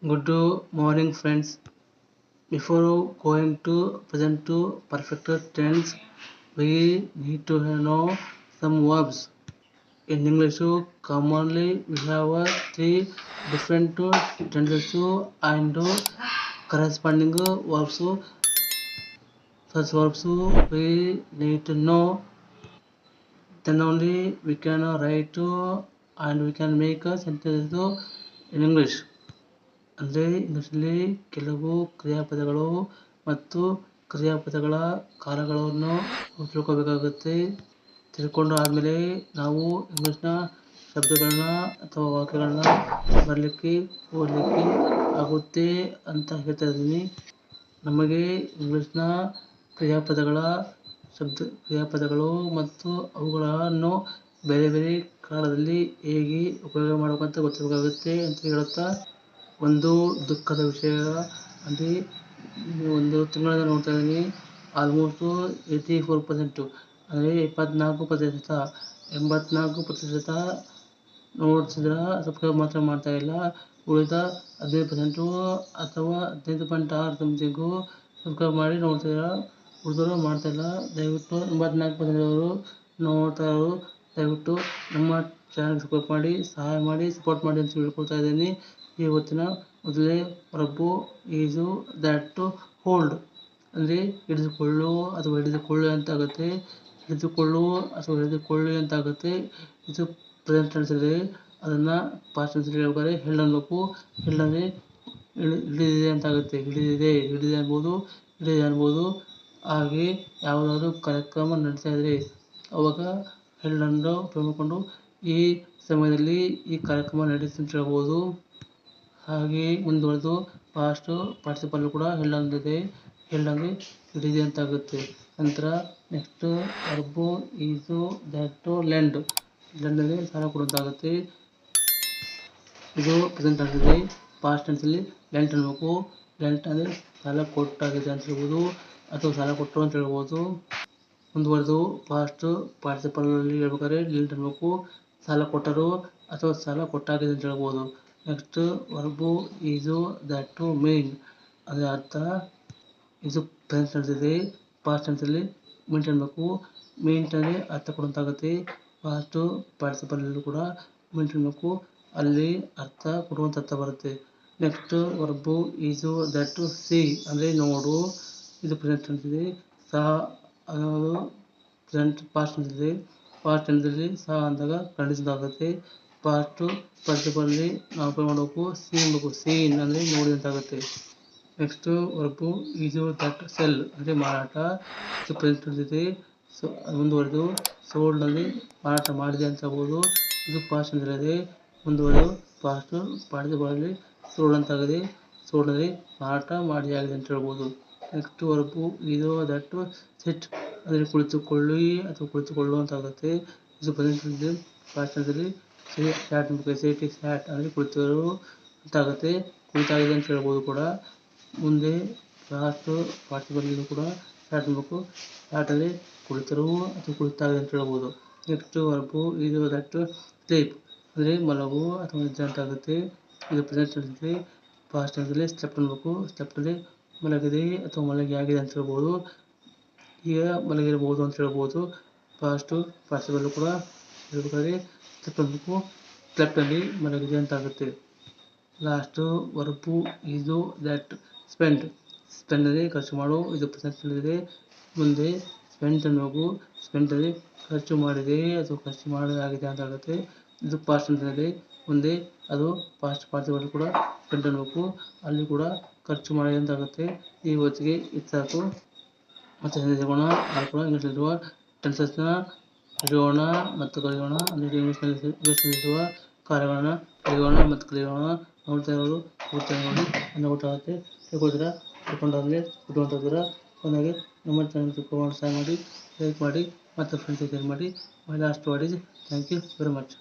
Good morning friends. Before going to present to perfect tense, we need to know some verbs. In English, commonly we have three different tenses and corresponding verbs. Such verbs we need to know. Then only we can write and we can make a sentence in English. ಅಂದರೆ ಇಂಗ್ಲೀಷಲ್ಲಿ ಕೆಲವು ಕ್ರಿಯಾಪದಗಳು ಮತ್ತು ಕ್ರಿಯಾಪದಗಳ ಕಾಲಗಳನ್ನು ತಿಳ್ಕೊಬೇಕಾಗುತ್ತೆ. ತಿಳ್ಕೊಂಡು ಆದಮೇಲೆ ನಾವು ಇಂಗ್ಲೀಷ್ನ ಶಬ್ದಗಳನ್ನ ಅಥವಾ ವಾಕ್ಯಗಳನ್ನ ಬರಲಿಕ್ಕೆ, ಓದಲಿಕ್ಕೆ ಆಗುತ್ತೆ ಅಂತ ಹೇಳ್ತಾ ಇದ್ದೀನಿ. ನಮಗೆ ಇಂಗ್ಲೀಷ್ನ ಕ್ರಿಯಾಪದಗಳ ಶಬ್ದ, ಕ್ರಿಯಾಪದಗಳು ಮತ್ತು ಅವುಗಳನ್ನು ಬೇರೆ ಬೇರೆ ಕಾಲದಲ್ಲಿ ಹೇಗೆ ಉಪಯೋಗ ಮಾಡಬೇಕಂತ ಗೊತ್ತಿರಬೇಕಾಗುತ್ತೆ ಅಂತ ಹೇಳುತ್ತಾ ಒಂದು ದುಃಖದ ವಿಷಯ ಅಂದರೆ ಒಂದು ತಿಂಗಳಿಂದ ನೋಡ್ತಾ ಇದ್ದೀನಿ. ಆಲ್ಮೋಸ್ಟು ಏಯ್ಟಿ ಫೋರ್ ಪರ್ಸೆಂಟು ಅಂದರೆ ಇಪ್ಪತ್ನಾಲ್ಕು ಪ್ರತಿಶತ, ಎಂಬತ್ನಾಲ್ಕು ಪ್ರತಿಶತ ನೋಡ್ಸಿದ್ರೆ ಸಬ್ಸ್ಕ್ರೈಬ್ ಮಾತ್ರ ಮಾಡ್ತಾ ಇಲ್ಲ. ಉಳಿದ ಹದಿನೈದು ಪರ್ಸೆಂಟು ಅಥವಾ ಹದಿನೈದು ಪಾಯಿಂಟ್ ಆರು ಸಮಥಿಂಗು ಸಬ್ಸ್ಕ್ರೈಬ್ ಮಾಡಿ ನೋಡ್ತಿದ್ದೀರ ಉಳಿದವರು ಮಾಡ್ತಾ ಇಲ್ಲ. ದಯವಿಟ್ಟು ಎಂಬತ್ನಾಲ್ಕು ಪರ್ಸೆಂಟವರು ನೋಡ್ತಾ ಇರೋರು, ದಯವಿಟ್ಟು ನಮ್ಮ ಚಾನಲ್ ಸಬ್ಸ್ಕ್ರೈಬ್ ಮಾಡಿ, ಸಹಾಯ ಮಾಡಿ ಸಪೋರ್ಟ್ ಮಾಡಿ ಅಂತ ಹೇಳ್ಕೊಳ್ತಾ ಇದ್ದೀನಿ. ಇವತ್ತಿನ ಮೊದಲೇ ಪ್ರಭು ಈಸು ದ್ಯಾಟ್ ಹೋಲ್ಡ್ ಅಂದರೆ ಹಿಡಿದುಕೊಳ್ಳು ಅಥವಾ ಹಿಡಿದುಕೊಳ್ಳು ಅಂತ ಆಗುತ್ತೆ. ಹಿಡಿದುಕೊಳ್ಳು ಅಥವಾ ಹಿಡಿದುಕೊಳ್ಳಿ ಅಂತ ಆಗುತ್ತೆ. ಇದು ಪ್ರೆಸೆಂಟ್ ಟೆನ್ಸ್ ಇದೆ. ಅದನ್ನು ಪಾಸ್ಟ್ ಟೆನ್ಸ್ ಹೇಳ್ಬೇಕಾದ್ರೆ ಹೆಲ್ಡ್ ಅನ್ಬೇಕು ಹೆಲ್ಡ್ ಅಂದರೆ ಹಿಡಿದಿದೆ ಅಂತ ಆಗುತ್ತೆ. ಹಿಡಿದಿದೆ ಹಿಡಿದಿದೆ ಅನ್ಬೋದು ಹಿಡಿದಿದೆ ಅನ್ಬೋದು. ಹಾಗೆ ಯಾವುದಾದ್ರೂ ಕಾರ್ಯಕ್ರಮ ನಡೀತಾ ಇದ್ದರೆ ಅವಾಗ ಹೆಲ್ಡ್ ಅನ್ನು ಈ ಸಮಯದಲ್ಲಿ ಈ ಕಾರ್ಯಕ್ರಮ ನಡೆಸಿ ಅಂತ ಹೇಳ್ಬೋದು. ಹಾಗೆ ಮುಂದುವರೆದು ಪಾಸ್ಟ್ ಪಾರ್ಟಿಸಿಪಲ್ ಕೂಡ ಹಿಡಿದಿದೆ ಅಂದರೆ ಹಿಡಿದೆ ಅಂತ ಆಗುತ್ತೆ. ನಂತರ next verb is that lend lend ಅಲ್ಲಿ ಸಾಲ ಕೊಡೋದಾಗುತ್ತೆ ಇದು ಪ್ರೆಸೆಂಟ್ ಆಗ್ತಿದೆ ಪಾಸ್ಟ್ ಟೆನ್ಸಲ್ಲಿ ಲೆಂಟ್ ಅನ್ನಬೇಕು. ಲೆಂಟ್ ಅಂದರೆ ಸಾಲ ಕೊಟ್ಟಾಗಿದೆ ಅಂತ ಹೇಳ್ಬೋದು. ಅಥವಾ ಸಾಲ ಕೊಟ್ಟರು ಅಂತ ಹೇಳ್ಬೋದು. ಮುಂದುವರೆದು ಪಾಸ್ಟ್ ಪಾರ್ಟಿಸಿಪಲ್ನಲ್ಲಿ ಹೇಳ್ಬೇಕಾದ್ರೆ ಲೆಂಟ್ ಅನ್ಬೇಕು ಸಾಲ ಕೊಟ್ಟರು ಅಥವಾ ಸಾಲ ಕೊಟ್ಟಾಗಿದೆ ಅಂತ ಹೇಳ್ಬೋದು. Next verb is to mean ಅದರ ಅರ್ಥ. ಇದು ಟೆನ್ಸ್ ಇದೆ ಪಾಸ್ಟ್ ಟೆನ್ಸಲ್ಲಿ ಮಿಂಟ್ ಅನ್ಬೇಕು ಮಿಂಟ್ ಅಂದರೆ ಅರ್ಥ ಕೊಡುವಂತಾಗುತ್ತೆ ಪಾಸ್ಟು ಪಾರ್ಟಿಸಿಪಲ್ಲೂ ಕೂಡ ಮಿಂಟ್ ಅನ್ಬೇಕು ಅಲ್ಲಿ ಅರ್ಥ ಕೊಡುವಂಥ ಅರ್ಥ ಬರುತ್ತೆ. Next verb is to see ಅಂದರೆ ನೋಡು. ಇದು ಪ್ರೆಸೆಂಟ್ ಇದೆ. ಸಹ, ಅದು ಪ್ರೆಸೆಂಟ್ ಪಾಸ್ಟ್ ಟೆನ್ಸ್ ಪಾಸ್ಟ್ ಟೆನ್ಸಲ್ಲಿ ಸಹ ಅಂದಾಗ ಖಂಡಿಸಿದಾಗುತ್ತೆ ಪಾಸ್ಟು ಪಾರ್ಟಿಸಿಪಲ್ಲಿ ನಾವು ಉಪಯೋಗ ಮಾಡಬೇಕು ಸಿ ಅನ್ಬೇಕು ಸೀನ್ ಅಂದರೆ ನೋಡಿ ಅಂತಾಗುತ್ತೆ. Next verb is that sell ಅಂದರೆ ಮಾರಾಟ. ಇದು ಪ್ರೆಸೆಂಟ್ ಇದೆ ಸೊ ಮುಂದುವರೆದು ಸೋಲ್ಡ್ನಲ್ಲಿ ಮಾರಾಟ ಮಾಡಿದೆ ಅಂತ ಹೇಳ್ಬೋದು. ಇದು ಪಾಸ್ಟ್ ಅಂದಿರದೆ ಮುಂದುವರೆದು ಪಾಸ್ಟು ಪಾರ್ಟಿಸಿಪಲ್ಲಿ ಸೋಲ್ಡ್ ಅಂತಾಗಿದೆ. ಸೋಲ್ಡ್ನಲ್ಲಿ ಮಾರಾಟ ಮಾಡಿದೆ ಆಗಿದೆ ಅಂತ ಹೇಳ್ಬೋದು. ನೆಕ್ಸ್ಟ್ ವರ್ಬು ಇದು ದಟ್ ಸಿಟ್ ಅಂದರೆ ಕುಳಿತುಕೊಳ್ಳಿ ಅಥವಾ ಕುಳಿತುಕೊಳ್ಳುವಂತಾಗುತ್ತೆ. ಇದು ಪ್ರದೇಶದಲ್ಲಿ ಟೆನ್ಸಲ್ಲಿ ಸ್ಯಾಟ್ ಅನ್ಬೇಕು ಎಸ್ ಐ ಟಿ ಸ್ಯಾಟ್ ಅಂದರೆ ಕುಳಿತರು ಅಂತ ಆಗುತ್ತೆ ಕುಳಿತಾಗಿದೆ ಅಂತ ಹೇಳ್ಬೋದು ಕೂಡ. ಮುಂದೆ ಪಾಸ್ಟು ಪಾರ್ಟಿಸಿಪಲ್ಲೂ ಕೂಡ ಸ್ಯಾಟ್ ಅನ್ಬೇಕು ಸ್ಯಾಟ್ ಅಂದರೆ ಕುಳಿತರು ಅಥವಾ ಕುಳಿತಾಗಿದೆ ಅಂತ ಹೇಳ್ಬೋದು. ನೆಕ್ಸ್ಟ್ ವರ್ಬು, ಇದು ದಟ್ ಸ್ಲೀಪ್ ಅಂದರೆ ಮಲಗು ಅಥವಾ ನಿದ್ದೆ ಅಂತಾಗುತ್ತೆ. ಇದು ಪ್ರೆಸೆಂಟ್ ಟೆನ್ಸ್ ಸ್ಟೆಪ್ ಅನ್ಬೇಕು ಸ್ಲೆಪ್ಟ್ ಮಲಗಿದೆ ಅಥವಾ ಮಲಗಿ ಆಗಿದೆ ಅಂತ ಹೇಳ್ಬೋದು. ಈಗ ಮಲಗಿರ್ಬೋದು ಅಂತ ಹೇಳ್ಬೋದು. ಪಾಸ್ಟು ಪಾಸಿಬಲ್ ಕೂಡ ಹೇಳ್ಬೇಕಾದ್ರೆ ಪ್ರತಿಯೊಂದಕ್ಕೂ ಅನ್ಬೇಕು ಸ್ಲೆಪ್ಟಲ್ಲಿ ಮಲಗಿದೆ ಅಂತ ಆಗುತ್ತೆ ಲಾಸ್ಟು ವರ್ಪು ಇದು ದಟ್ ಸ್ಪೆಂಡ್ ಸ್ಪೆಂಡ್ ಅಲ್ಲಿ ಖರ್ಚು ಮಾಡು, ಇದು ಇದೆ. ಮುಂದೆ ಸ್ಪೆಂಡ್ ಅನ್ನೋಗು ಸ್ಪೆಂಡ್ ಅಲ್ಲಿ ಖರ್ಚು ಮಾಡಿದೆ ಅಥವಾ ಖರ್ಚು ಮಾಡಲಾಗಿದೆ ಅಂತ ಆಗುತ್ತೆ ಇದು ಪಾಸ್ಟ್ ಇದೆ. ಮುಂದೆ ಅದು ಪಾಸ್ಟ್ ಪಾರ್ಟಿಸಿಪಲ್ ಕೂಡ ಸ್ಪೆಂಡ್ ಅನ್ನೋಕು ಅಲ್ಲಿ ಕೂಡ ಖರ್ಚು ಮಾಡಿದೆ ಅಂತ ಆಗುತ್ತೆ ಈ ಹೊತ್ತಿಗೆ ಇದು ಮತ್ತು ಸಿಗೋಣ ಅದು ಇರುವ ಇಂಗ್ಲೀಷಲ್ಲಿರುವ ಟೆನ್ಸಸ್ನ ಹಿಡಿಯೋಣ ಮತ್ತು ಕಲಿಯೋಣ ಅಂದರೆ ಇಂಗ್ಲೀಷ್ನಲ್ಲಿ ಇಂಗ್ಲೀಷ್ನಲ್ಲಿರುವ ಕಾರ್ಯಗಳನ್ನ ಕಲಿಯೋಣ ಮತ್ತು ಕಲಿಯೋಣ ನೋಡ್ತಾ ಇರೋರು ಪೂರ್ತಿ ನೋಡಿ ಅನ್ನ ಆಗುತ್ತೆ ತಿಳ್ಕೊಳ್ತೀರಾ? ತಿಳ್ಕೊಂಡಾದ್ಮೇಲೆ ಇಟ್ಕೊಂಡಿರ ಕೊನೆಗೆ ನಮ್ಮ ಚಾನಲ್ ತಿಳ್ಕೊಂಡು ಸಹಾಯ ಮಾಡಿ ಲೈಕ್ ಮಾಡಿ ಮತ್ತು ಫ್ರೆಂಡ್ಸ್ ಶೇರ್ ಮಾಡಿ. My last word is thank you very much